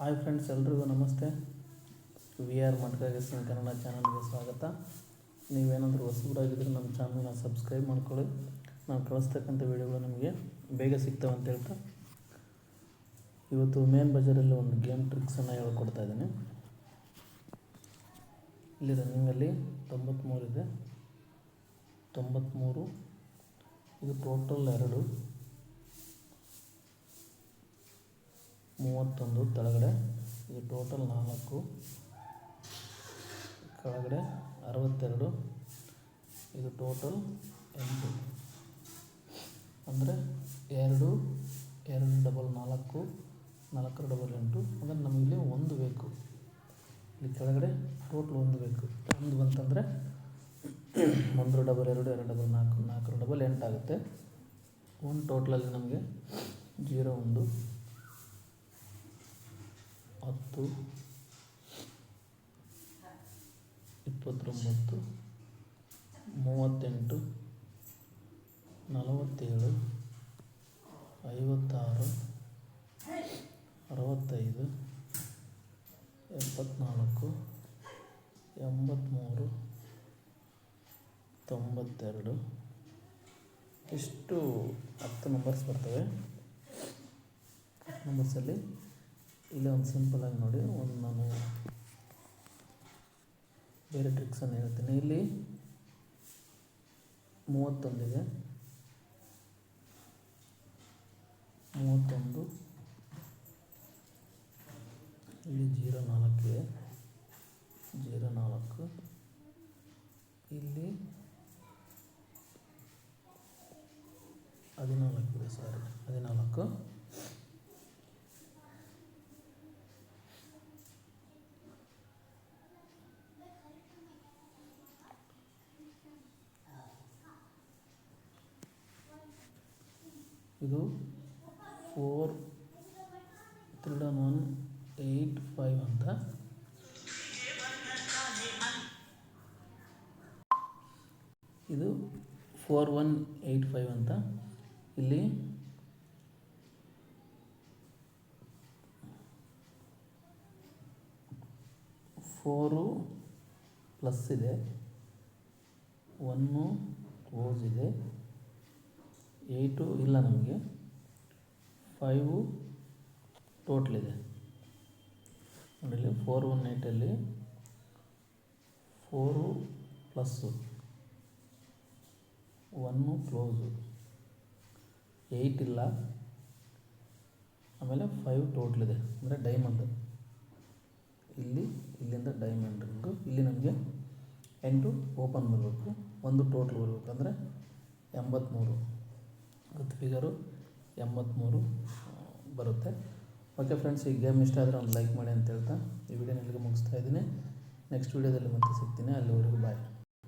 Hi friends ಎಲ್ರಿಗೂ ನಮಸ್ತೆ. We are ಮಟ್ಕಾಗಿಸ್ತೀನಿ Kannada ಚಾನಲ್ಗೆ ಸ್ವಾಗತ. ನೀವೇನಾದರೂ ಹೊಸಬರಾಗಿದ್ದರೆ ನಮ್ಮ ಚಾನಲ್ನ ಸಬ್ಸ್ಕ್ರೈಬ್ ಮಾಡ್ಕೊಳ್ಳಿ. ನಾವು ಕಳಿಸ್ತಕ್ಕಂಥ ವೀಡಿಯೋಗಳು ನಿಮಗೆ ಬೇಗ ಸಿಗ್ತವೆ ಅಂತ ಹೇಳ್ತಾ. ಇವತ್ತು ಮೇನ್ ಬಜಾರಲ್ಲಿ ಒಂದು ಗೇಮ್ ಟ್ರಿಕ್ಸನ್ನು ಹೇಳ್ಕೊಡ್ತಾ ಇದ್ದೀನಿ. ಇಲ್ಲಿ ರನ್ನಿಂಗಲ್ಲಿ ತೊಂಬತ್ತ್ಮೂರು ಇದೆ. ತೊಂಬತ್ತ್ಮೂರು ಇದು ಟೋಟಲ್ ಎರಡು. ಮೂವತ್ತೊಂದು ಕೆಳಗಡೆ ಇದು ಟೋಟಲ್ ನಾಲ್ಕು, ಕೆಳಗಡೆ ಅರವತ್ತೆರಡು, ಇದು ಟೋಟಲ್ ಎಂಟು. ಅಂದರೆ ಎರಡು ಎರಡು ಡಬಲ್ ನಾಲ್ಕು ನಾಲ್ಕರ ಡಬಲ್ ಎಂಟು ಅಂದರೆ ನಮಗಿಲ್ಲಿ ಒಂದು ಬೇಕು. ಇಲ್ಲಿ ಕೆಳಗಡೆ ಟೋಟಲ್ ಒಂದು ಬೇಕು. ಒಂದು ಬಂತಂದರೆ ಒಂದು ಡಬಲ್ ಎರಡು ಎರಡು ಡಬಲ್ ನಾಲ್ಕು ನಾಲ್ಕರ ಡಬಲ್ ಎಂಟಾಗುತ್ತೆ. ಒಂದು ಟೋಟ್ಲಲ್ಲಿ ನಮಗೆ ಜೀರೋ ಒಂದು. ಹತ್ತು ಇಪ್ಪತ್ತೊಂಬತ್ತು ಮೂವತ್ತೆಂಟು ನಲವತ್ತೇಳು ಐವತ್ತಾರು ಅರವತ್ತೈದು ಎಪ್ಪತ್ತ್ನಾಲ್ಕು ಎಂಬತ್ತ್ಮೂರು ತೊಂಬತ್ತೆರಡು. ಇಷ್ಟು ಹತ್ತು ನಂಬರ್ಸ್ ಬರ್ತವೆ. ನಂಬರ್ಸಲ್ಲಿ ಇಲ್ಲಿ ಒಂದು ಸಿಂಪಲಾಗಿ ನೋಡಿ, ಒಂದು ನಾನು ಬೇರೆ ಟ್ರಿಕ್ಸನ್ನು ಹೇಳ್ತೀನಿ. ಇಲ್ಲಿ ಮೂವತ್ತೊಂದಿದೆ. ಮೂವತ್ತೊಂದು. ಇಲ್ಲಿ ಜೀರೋ ನಾಲ್ಕಿದೆ ಜೀರೋ ನಾಲ್ಕು. ಇಲ್ಲಿ ಹದಿನಾಲ್ಕಿದೆ ಸಾರಿ ಹದಿನಾಲ್ಕು. ಇದು four three one eight five ಅಂತ. ಇದು ಫೋರ್ ಒನ್ ಏಯ್ಟ್ ಫೈವ್ ಅಂತ. ಇಲ್ಲಿ ಫೋರು ಪ್ಲಸ್ ಇದೆ. ಒನ್ನು ಕ್ಲೋಸ್ ಇದೆ. ಏಯ್ಟು ಇಲ್ಲ ನಮಗೆ. ಫೈವು ಟೋಟ್ಲ್ ಇದೆ. ನೋಡಿ four one ಏಯ್ಟಲ್ಲಿ four plus, one close, eight ಇಲ್ಲ, ಆಮೇಲೆ ಫೈವ್ ಟೋಟ್ಲ್ ಇದೆ. ಅಂದರೆ ಡೈಮಂಡ್. ಇಲ್ಲಿ, ಇಲ್ಲಿಂದ ಡೈಮಂಡ್ ರಿಂಗು ಇಲ್ಲಿ ನಮಗೆ ಎಂಟು ಓಪನ್ ಬರಬೇಕು. ಒಂದು ಟೋಟ್ಲ್ ಬರಬೇಕು. ಅಂದರೆ ಎಂಬತ್ತ್ಮೂರು ಗೊತ್ತು ಫಿಗರು ಎಂಬತ್ತ್ಮೂರು ಬರುತ್ತೆ. ಓಕೆ ಫ್ರೆಂಡ್ಸ್ ಈ ಗೇಮ್ ಇಷ್ಟ ಆದರೆ ಒಂದು ಲೈಕ್ ಮಾಡಿ ಅಂತ ಹೇಳ್ತಾ, ಈ ವಿಡಿಯೋ ನಿಮಗೆ ಮುಗಿಸ್ತಾ ಇದ್ದೀನಿ. ನೆಕ್ಸ್ಟ್ ವೀಡಿಯೋದಲ್ಲಿ ಮತ್ತೆ ಸಿಗ್ತೀನಿ. ಅಲ್ಲಿವರೆಗೂ ಬಾಯ್